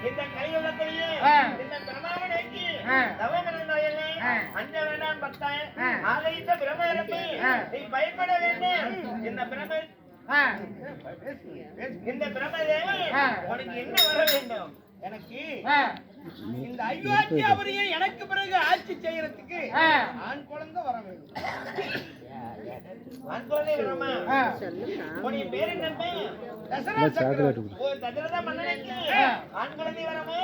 இந்த கலியுகத்திலேயே. இந்த பிரமாவை நோக்கி. அஞ்ச வேண்டாம் பக்தாய் ஆ. ஆக இந்த பிரமருக்கு ஆ. நீ பயப்பட வேண்டும் இந்த பிரம ஆ. இந்த பிரமதேவி ஆ. உனக்கு என்ன வர வேண்டும் எனக்கு. இந்த அயோத்தியாபுரியை எனக்கு பிறகு ஆட்சி செய்யறதுக்கு. ஆண் குழந்தை வர வேண்டும் ஆ. ஆண் குழந்தை வரமா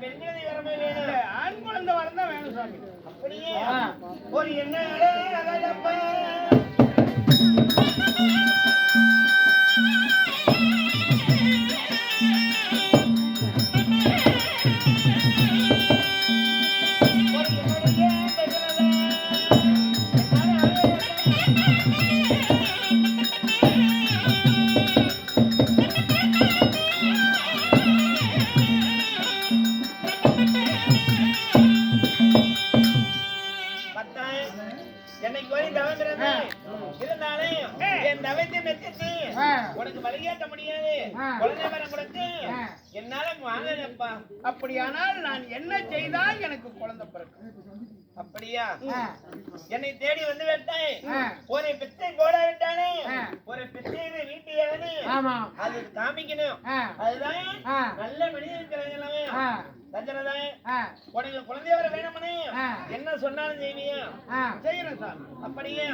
பெண் குழந்தை வரமா வேணும்? ஆண் குழந்தை வரதான் வேணும் சாமி. அப்படியே. ஒரு என்ன அப்படியானால் நான் என்ன செய்தால் எனக்கு குழந்தை பிறக்கும் அப்படியா. என்னை தேடி வந்து விட்டாய். ஒரு பிச்சை போட விட்டானே. ஒரு பிச்சை வீட்டியாவது ஆமா அது காமிக்கணும். அதுதான். நல்ல மனிதன் இருக்கிறாங்க. தஞ்சனதான் ஆ. உனக்கு குழந்தை வர வேணுமனே ஆ. என்ன சொன்னாலும் செய்வியா சார் அப்படியே.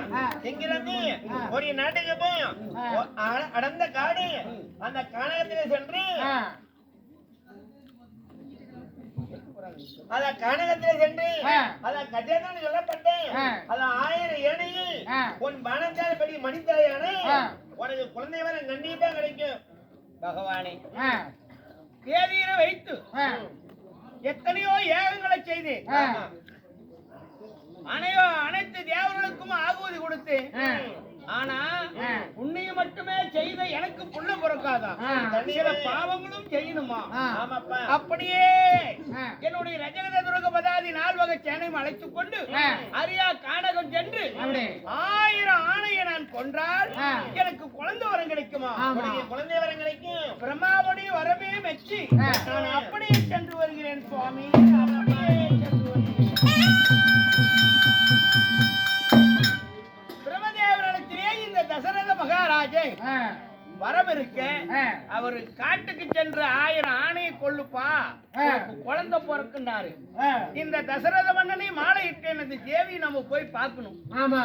எங்கிருந்து. ஒரு நாட்டுக்கு போய் ஆ. ஒ- அட- அடர்ந்த காடு அந்த கானகத்திலே சென்று அத கானகத்திலே சென்று. அத கஜேந்திரன் சொல்லப்பட்டேன். அத ஆயிரம் ஏனையில். உன் பானத்தால் படி மணித்தாயான ஆ. உனக்கு குழந்தை வர கண்டிப்பா கிடைக்கும் பகவானே. தேதியில வைத்து. எத்தனையோ ஏகங்களை செய்து ஆ. அனைவோ அனைத்து தேவர்களுக்கும் ஆகுதி கொடுத்து. ஆனா. புண்ணியம் மட்டுமே செய்த எனக்கு புள்ள பிறக்காதா. சில பாவங்களும் செய்யணுமா அப்படியே. என்னுடைய ரஜகத துருக பதாதி நால்வகை சேனையும் அழைத்துக் கொண்டு. அரியா கானகம் சென்று. ஆயிரம் ஆணையை நான் கொன்றால். எனக்கு குழந்தை வரம் கிடைக்குமா குழந்தை வர கிடைக்கும் பிரம்மாவுடைய வரவே மெச்சி. நான் அப்படியே சென்று வருகிறேன் சுவாமி வரம் இருக்க. அவரு காட்டுக்கு சென்று ஆயிரம் ஆணையை கொள்ளுப்பா. குழந்தை பிறக்குண்டாரு ஆ. இந்த தசரத மன்னனை மாலை இட்டு எனது தேவி நம்ம போய் பார்க்கணும். ஆமா.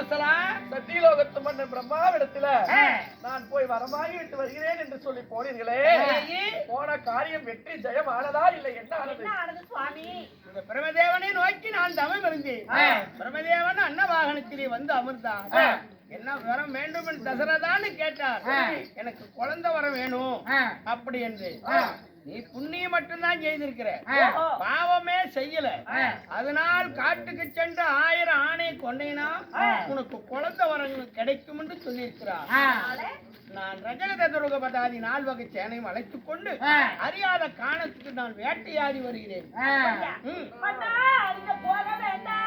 கோசலா சத்தியலோகத்து மன்னன் பிரம்மாவிடத்துல. நான் போய் வரமாகி விட்டு வருகிறேன் என்று சொல்லி போனீர்களே போன காரியம் வெற்றி ஜெயம் ஆனதா இல்லை என்ன ஆனது இந்த பிரமதேவனை நோக்கி நான் தவம் இருந்தேன். பிரமதேவன் அன்ன வாகனத்திலே வந்து அமர்ந்தான். என்ன வரம் வேண்டும் என்று தசரதான்னு கேட்டார். எனக்கு குழந்தை வர வேணும். அப்படி என்று. நீ புண்ணியம் மட்டும்தான் செய்திருக்கிற. பாவமே செய்யல. அதனால் காட்டுக்கு சென்று ஆயிரம் ஆணையை கொண்டேனா? உனக்கு குழந்தை வரம் கிடைக்கும் என்று சொல்லியிருக்கிறார். நான் ரஜகத துருகபதாதி நால் வகை சேனையும் அழைத்துக் கொண்டு. அறியாத காணத்துக்கு நான் வேட்டையாடி வருகிறேன். போக வேண்டாம்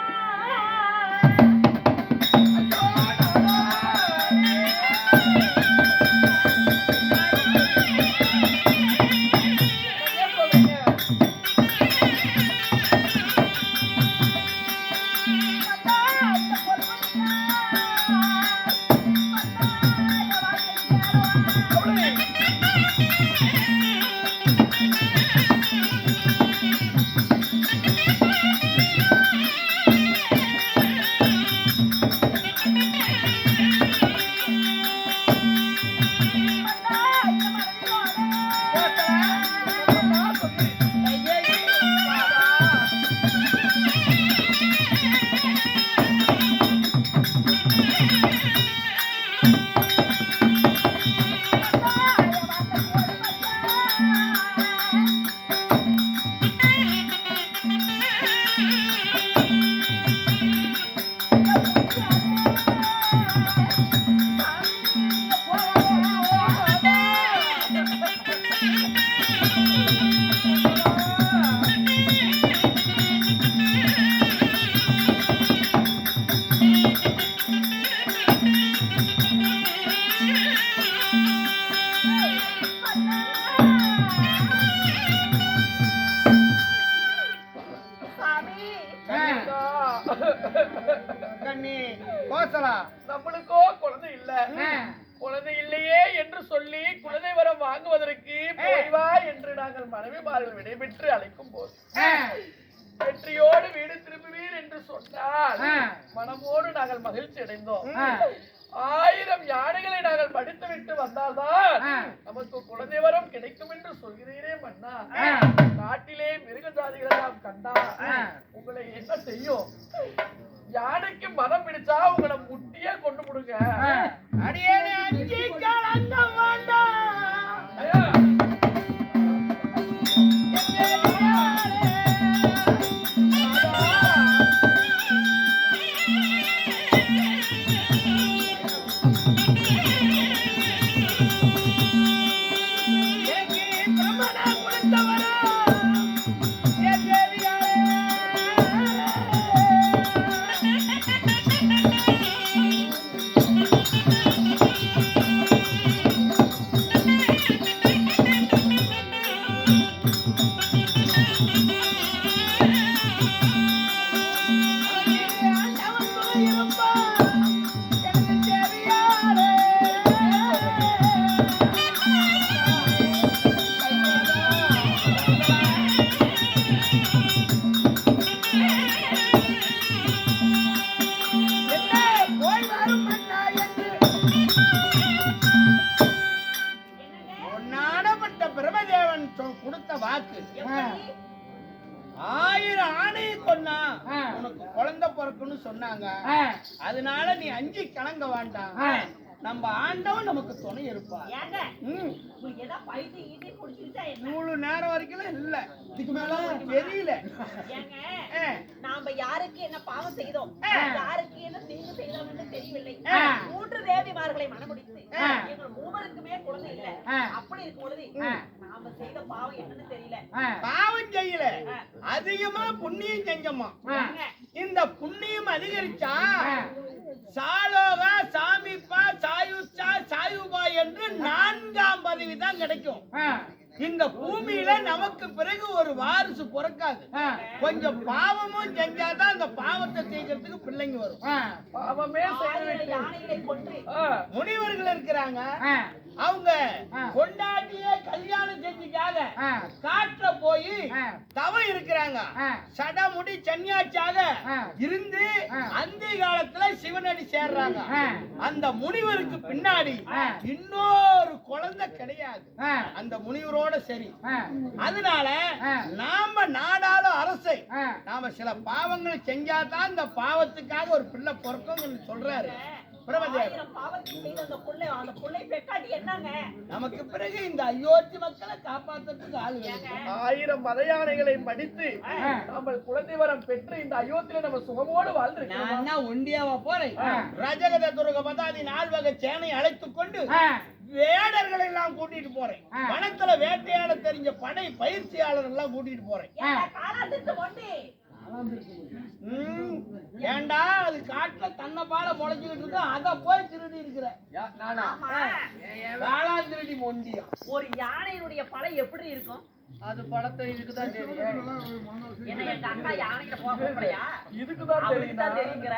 மனமோடு நாங்கள் மகிழ்ச்சி அடைந்தோம். ஆயிரம் யானைகளை நாங்கள் படித்து விட்டு வந்தால்தான். நமக்கு குழந்தை வரம் கிடைக்கும் என்று சொல்கிறீரே மன்னா. காட்டிலே மிருக ஜாதிகளை நாம் கண்டா. உங்களை என்ன செய்யும் யானைக்கு மனம் பிடிச்சா உங்களை முட்டியே கொண்டு முடுங்க ஆ. அடியேனே அஞ்சி கலங்க சொன்னாங்க. அதனால நீ அஞ்சு கலங்க வேண்டாம். நம்ம ஆண்டவன் நமக்கு துணை இருப்பா ஏங்க ம். உங்களுக்கு ஏதாவது பைத்தியம் ஈட்டி குடிச்சிருச்சா என்ன நூறு நேரம் வரைக்கும் இல்ல இதுக்கு மேல தெரியல. நாம யாருக்கு என்ன பாவம் செய்தோம். யாருக்கு என்ன தீங்கு செய்தோம் என்று தெரியவில்லை. மூன்று தேவிமார்களை மனமுடித்து. எங்கள் மூவருக்குமே குழந்தை இல்ல. அப்படி இருக்கும் பொழுது. நாம செய்த பாவம் என்னன்னு தெரியல. பாவம். அதிகமா புண்ணியம் செஞ்சோமா இந்த புண்ணியம் அதிகரிச்சா. சாலோகா சாமிப்பா சாயுச்சா சாயுபா என்று நான்காம் பதவி தான் கிடைக்கும். இந்த பூமியில நமக்கு பிறகு ஒரு வாரிசு பிறக்காது. கொஞ்சம் பாவமும் செஞ்சாதான் அந்த பாவத்தை செய்யறதுக்கு பிள்ளைங்க வரும் முனிவர்கள் இருக்கிறாங்க. அவங்க. கொண்டாட்டியே கல்யாணம் செஞ்சுக்காத. காட்டுல போய் ஆ. தவம் இருக்கிறாங்க. சடமுடி சன்னியாச்சாக ஆ. இருந்து. அந்த காலத்துல சிவனடி சேர்றாங்க. அந்த முனிவருக்கு பின்னாடி. இன்னொரு குழந்தை கிடையாது. அந்த முனிவரோட சரி. அதனால. நாம நாடாளும் அரசை. நாம சில பாவங்கள் செஞ்சாதான் இந்த பாவத்துக்காக ஒரு பிள்ளை பிறக்கும் சொல்றாரு நமக்கு பிறகு இந்த அயோத்தி மக்களை காப்பாத்துறதுக்கு ஆள் ஆயிரம் மத யானைகளை மடித்து ஆ. நம்ம குழந்தை வரம் பெற்று இந்த அயோத்தியில நம்ம சுகமோடு வாழ்ந்திருக்கோம் நான் தான் ஒண்டியாவா போறேன். ரஜகத துருக பதாதி நால் வகை சேனை அழைத்துக் கொண்டு. வேடர்களை எல்லாம் கூட்டிட்டு போறேன். வனத்துல வேட்டையாட தெரிஞ்ச படை பயிற்சியாளர் எல்லாம் கூட்டிட்டு போறேன். ஏன்டா அது காட்டுல தன்னை பாட முளைச்சுக்கிட்டு இருக்கு அதை போய் திருடி இருக்கிற. நானா? ஆமா. காலா திருடி மொண்டியா? ஒரு யானையினுடைய பழம் எப்படி இருக்கும்? அது படத்தை இதுக்கு தான் தெரியும். என்ன எங்க அக்கா யானைகிட்ட போக கூப்பிடையா இதுக்கு தான் அவளுக்கு தெரியும் தான் தெரியுங்கிற.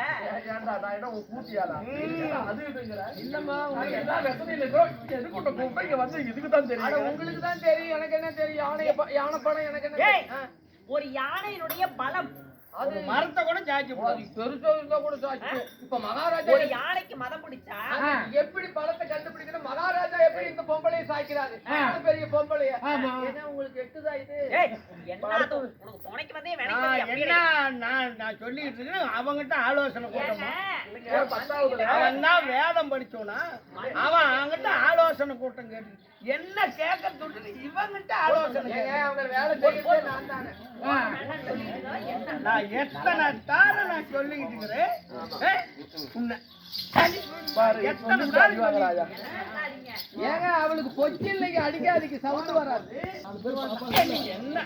ஏன்டா நான் என்ன உன் கூட்டியாளா ஏன்டா அது இதுங்கிற? இல்லம்மா உங்களுக்கு என்ன? வெசனையில் இருக்கோ எதுக்கு உன்னை கூப்பிட்டு இங்க வந்து இதுக்கு தான் தெரியும். உங்களுக்கு தான் தெரியும் எனக்கு என்ன தெரியும்? யானை யானை படம் எனக்கு என்ன ஒரு யானையினுடைய பலம் அது மரத்தை கூட சாய்ச்சி போடுது பெருசா இருந்தா கூட சாட்சி இப்ப மகாராஜா யானைக்கு மதம் பிடிச்சா. எப்படி பழத்தை எப்படி இந்த பொம்பளையை சாய்க்கிறாரு. பெரிய பொம்பளைய. ஆமா. ஏன்னா உங்களுக்கு எட்டுதா இது? ஏய் என்ன நான் என்ன நான் நான் சொல்லிட்டு இருக்கேன் அவங்கிட்ட ஆலோசனை கூட்டமா அவன் தான் வேதம் படிச்சோனா அவன் அவங்கிட்ட ஆலோசனை கூட்டம் கேட்டு என்ன கேட்க இவங்கிட்ட ஆலோசனை அவங்க வேலை செய்யறதே நான் தானே? ஆ. நான் எத்தனை தார நான் சொல்லிக்கிட்டு இருக்கிறேன் உன்னை பாரு, ஏங்க அவளுக்கு கொச்சி இல்லைங்க அடிக்காதிக்கு சவுண்ட் வராது. என்ன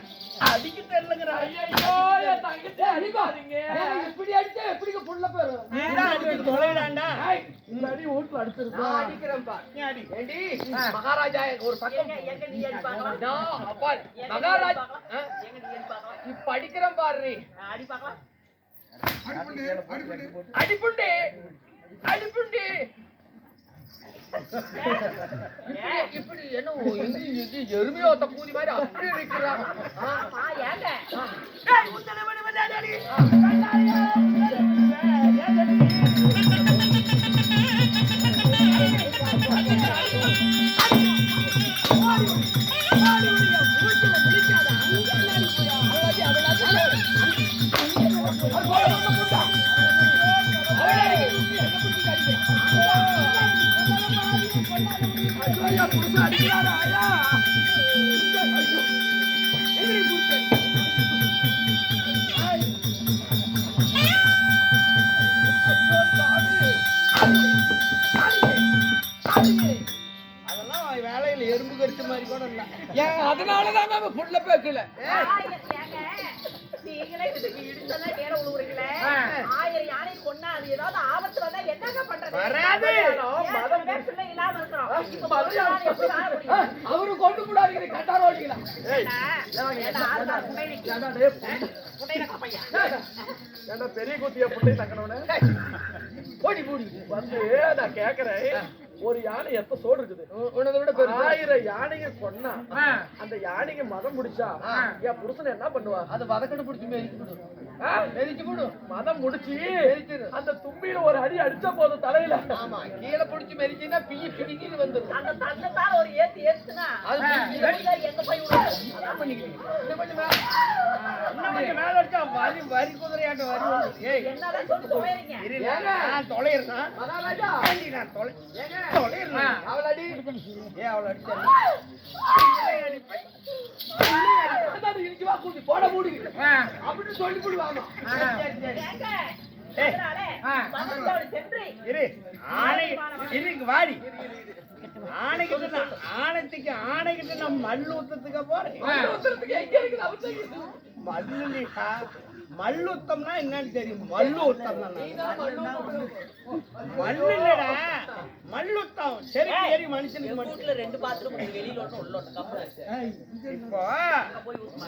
அடிக்க தெரியலங்கிற ஐயோ இப்படி அடிச்சா எப்படிங்க புள்ள தொலைடாண்டா இந்த அடி வீட்டுல அடிச்சிருக்கா அடிக்கிறேன் பா நீ அடி. ஏண்டி மகாராஜா ஒரு பக்கம் அப்பா இப்ப அடிக்கிறேன் பாரு. அடி அடிப்புண்டி அடிப்புண்டி. ஏய், இப்படி என்ன இது இது எருமையோத்த பூதி மாதிரி அப்படியே நிக்கிறான் ஆமா ஏங்க. அதனாலதான் மேம் புள்ள பேக்கல. ஏங்க நீங்களே இதுக்கு இடிச்சதா வேற உழுவுறீங்களே ஆயிரம் யானை கொன்னா அது ஏதாவது ஆபத்து வந்தா என்னங்க பண்றது? வராது. மதம் பிள்ளை இல்லாம இருக்கிறோம்? இப்ப மதம் கொஞ்ச நாள் எப்படி வாழ முடியும்? அவரு கொண்டு கட்டார ஓடிக்கலாம் கப்பையா. ஏண்டா பெரிய குத்திய புள்ளை தக்கனவன ஓடி போடி வந்து நான் கேக்குறேன். ஒரு யானை எத்த சோடு இருக்குது உன்னதை விட ஆயிரம் யானைங்க கொன்னா. அந்த யானைங்க மதம் முடிச்சா என் புருஷன் என்ன பண்ணுவா? அது வதக்கணும் பிடிச்சி மெரிச்சு போடும் மதம் முடிச்சு அந்த தும்பியில ஒரு அடி அடிச்சா போதும் தலையில. ஆமா கீழே பிடிச்சி மெரிச்சுன்னா பிய பிடிக்கின்னு வந்துடும் அந்த தங்கத்தால ஒரு ஏத்து ஏத்துனா வெளியில எங்க போய் பண்ணிக்கிறீங்க. போட மூடி. அப்படின்னு சொல்லி போடுவாங்க வாடி. ஆணைக்கிட்ட ஆணைத்துக்கு ஆணைக்கிட்ட நான் மல்லு போறேன். ஊத்துறதுக்கு அவசியம் மல்லுலிக்கா மல்லுத்தம்னா என்னன்னு தெரியும். மல்லு உத்தம் மல்லு இல்லடா. மல்லுத்தம் சரி சரி மனுஷனுக்கு மட்டும். ரெண்டு பாத்ரூம். வெளியில உள்ள இப்போ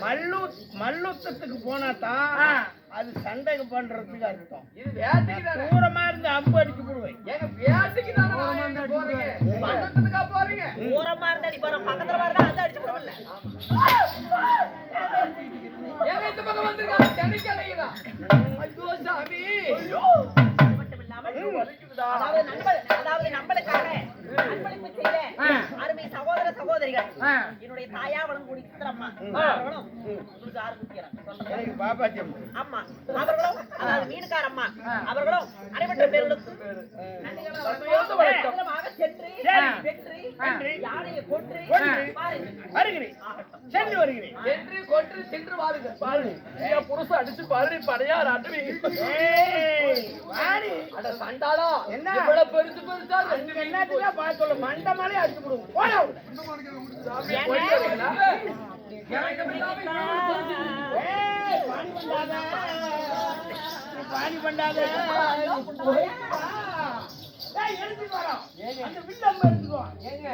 மல்லு மல்லுத்தத்துக்கு போனா தான் அது சண்டைக்கு பண்றதுக்கு அர்த்தம். இது வேட்டைக்கு தானே? தூரமா இருந்து அம்பு அடிச்சு போடுவேன். ஏங்க வேட்டைக்கு தானே வாங்க போறீங்க. மண்டபத்துக்கா போறீங்க? ஓரமா இருந்தா அடி போறோம் பக்கத்துல வரதா அந்த அடிச்சு போடல ஏங்க இந்த பக்கம் வந்திருக்காங்க சென்னைக்கு ஐயோ சாமி மட்டும் இல்லாமல் அதாவது நண்பர் அதாவது நம்மளுக்காக அன்பளிப்பு செய்த ஆ. அருமை சகோதர சகோதரிகள். என்னுடைய தாயா வளங்கூடி சித்திரம்மா. அவர்களும் அம்மா. அம்மா அவர்களும் அதாவது மீனுக்கார அம்மா அவர்களும் வணக்கம். வணக்கம் சென்று வருகிறேன். சென்று வருகிறேன். சென்று கொன்று சென்று வாருங்க பாருங்க என் புருஷன் அடிச்சு பாரு படையார் அட்டுவி. அட சண்டாளா என்ன? இவ்வளவு பெருசு பெருசா ரெண்டு என்னத்துக்கா பார்த்து சொல்ல மண்டமாலே அடிச்சு விடுவோம் போடா. போயிட்டு வரீங்களா? ஏய், பாணி பண்ணாத. எடுத்துட்டு வாடா. அந்த வில்லம்மா எடுத்துட்டு வா.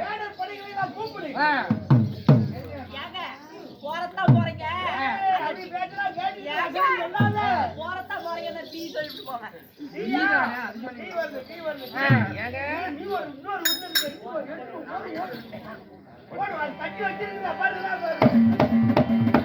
வேடர் படைகளை எல்லாம் கூப்பிடு. ஏங்க போறத்தான் போறீங்க அப்படி ஏங்க அசைஞ்சு சொல்லாத. போறீங்க டீ சொல்லிட்டு போங்க? நீ வருது, நீ வருது. நீ ஒரு இன்னொரு இருக்கு. வா, ஓடு, ஓடு. தட்டி வச்சிருக்குதா, பாருடா, பாரு.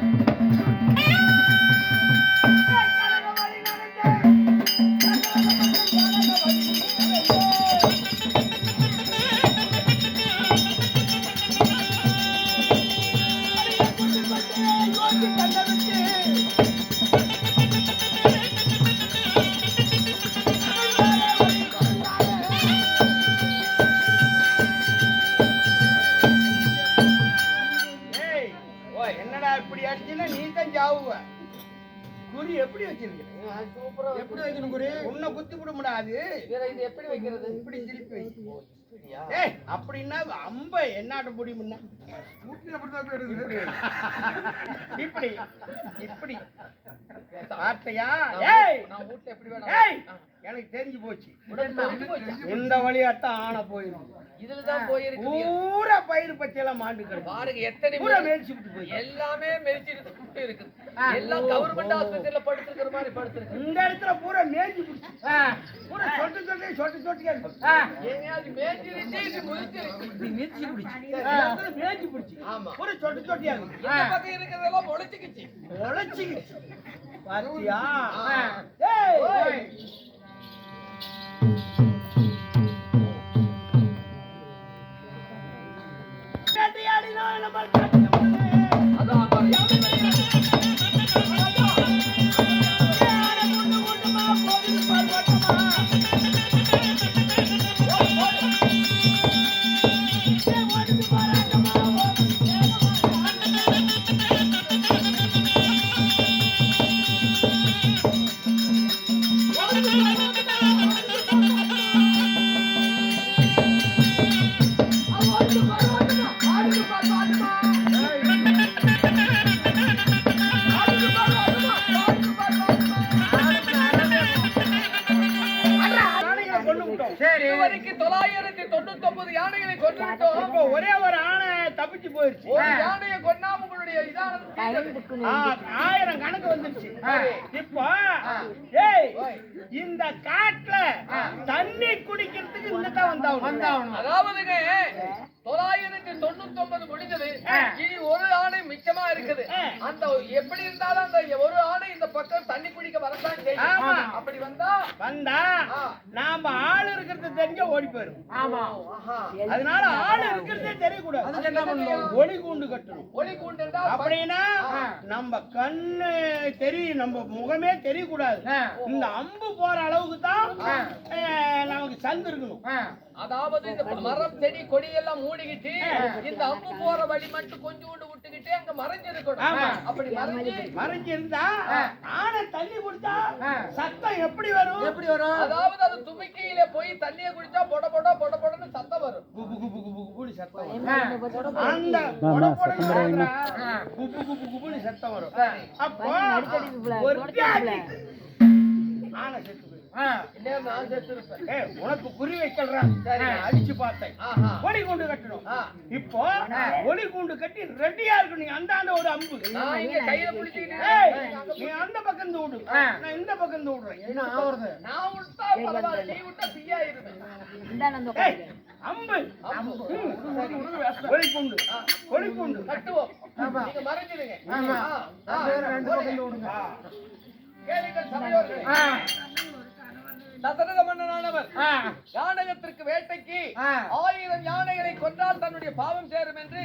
அப்படின்னா அம்ப என்னாட்ட முடியும்னா இப்படி. இப்படி. வார்த்தையா ஏய்! நான் வீட்ல எப்படி ஏய்! வேணா எனக்கு தெரிஞ்சு போச்சு? இந்த வழியாத்தான் ஆன போயிருக்கு இதுலதான் போயிருக்கு பூரா பயிர் பச்சையெல்லாம் மாண்டு பாருங்க எத்தனை பூரா மேய்ச்சி விட்டு போய் எல்லாமே மெரிச்சிட்டு இருக்கு எல்லாம் கவர்மெண்ட் ஆஸ்பத்திரியில படுத்திருக்கிற மாதிரி படுத்திருக்கு இந்த இடத்துல பூரா பிடிச்சி. பூரா சொட்டு சொட்டு சொட்டு சொட்டு ஏங்க அது மேய்ச்சிருச்சு இது முதிச்சிருச்சு மேய்ச்சி பிடிச்சி. மேய்ச்சி பிடிச்சி. ஆமா. பூரா சொட்டு சொட்டியா இருக்கு. இந்த பக்கம் இருக்கிறதெல்லாம் முளைச்சுக்கிச்சு. உழைச்சிக்கிச்சு பாத்தியா? ஏய்! கட்டியாடினா நம்ம கட்டியவனே. இதுவரைக்கும் தொள்ளாயிரத்தி தொண்ணூத்தி ஒன்பது யானைகளை கொண்டு விட்டோம் இப்போ ஒரே ஒரு ஆணை தப்பிச்சு போயிருச்சு. ஒரு யானையை கொண்டாம உங்களுடைய ஆயிரம் கணக்கு வந்துருச்சு. இப்போ ஏய் இந்த காட்டுல தண்ணி குடிக்கிறதுக்கு இந்த தான் வந்தாகணும். அதாவதுங்க தொள்ளாயிரத்தி தொண்ணூத்தி ஒன்பது முடிஞ்சது இனி ஒரு ஆணை மிச்சமா இருக்குது. அந்த எப்படி இருந்தாலும் அந்த ஒரு ஆணை இந்த பக்கம் தண்ணி குடிக்க வரதான் செய்யும். ஆமா. அப்படி வந்தா? வந்தா. நாம ஆள் இருக்கிறது தெரிஞ்ச ஓடி போயிரும். ஆமா. ஆஹா. அதனால ஆள் இருக்கிறதே தெரியக்கூடாது அதுக்கு என்ன பண்ணணும்? ஒளி கூண்டு கட்டணும். ஒளி கூண்டு அப்படின்னா நம்ம கண்ணு தெரியும் நம்ம முகமே தெரியக்கூடாது. இந்த அம்பு போற அளவுக்கு தான் நமக்கு சந்து இருக்கணும். அதாவது இந்த மரம் செடி கொடி எல்லாம் மூடிக்கிட்டு இந்த அம்பு போற வழி மட்டும் கொஞ்சோண்டு விட்டுக்கிட்டு அங்க மறைஞ்சிருக்கணும் ஆமா. அப்படி மறைஞ்சு மறைஞ்சு இருந்தா ஆனை தண்ணி குடிச்சா சத்தம் எப்படி வரும் எப்படி வரும் அதாவது அது தும்பிக்கையில போய் தண்ணிய குடிச்சா பொட பொட பொட பொடன்னு சத்தம் வரும் குபு குபு குபு குபுன்னு சத்தம் வரும் அந்த பொட பொடன்னு. குபு குபு குபுன்னு சத்தம் வரும் அப்போ செத்து நான் உனக்கு குறி வைக்கல்றா. அடிச்சு பார்த்தேன். ஆஹா. ஒளி கூண்டு கட்டணும். இப்போ ஒளி கூண்டு கட்டி ரெடியா இருக்கு. நீ அந்தாண்ட ஒரு அம்பு. நான் இங்க கையில பிடிச்சிக்கிட்டு ஏய், நீ அந்த பக்கம் இருந்து விடு நான் இந்த பக்கம் இருந்து விடுறேன் என்ன ஆகுறது நான் விட்டா பரவாயில்ல. நீ விட்டா தீயாயிருவேன் ஏய், அம்பு. ஒளி கூண்டு. ஒளி கூண்டு. கட்டுவோம். நீங்க மறைஞ்சிடுங்க ஆ, ஆ. கேளுங்கள் சபையோர்களே. தசரத மன்னனானவர் யானகத்திற்கு வேட்டைக்கு ஆயிரம் யானைகளை கொன்றால் தன்னுடைய பாவம் சேரும் என்று.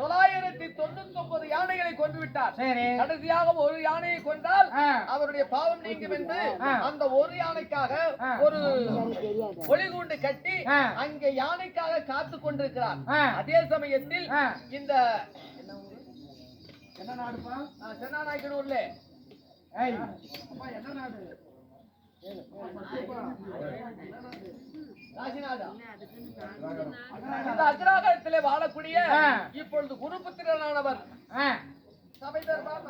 தொள்ளாயிரத்தி தொண்ணூத்தி ஒன்பது யானைகளை கொன்று விட்டார் சரி கடைசியாக ஒரு யானையை கொன்றால். அவருடைய பாவம் நீங்கும் என்று. அந்த ஒரு யானைக்காக. ஒரு ஒளிகுண்டு கட்டி. அங்கே யானைக்காக காத்து கொண்டிருக்கிறார். அதே சமயத்தில். இந்த என்ன நாடுப்பா சென்னாநாயக்கனூர்ல அக்ராகத்திலே வாழக்கூடிய இப்பொழுது குருபுத்திரனானவர். சபை தர்பார்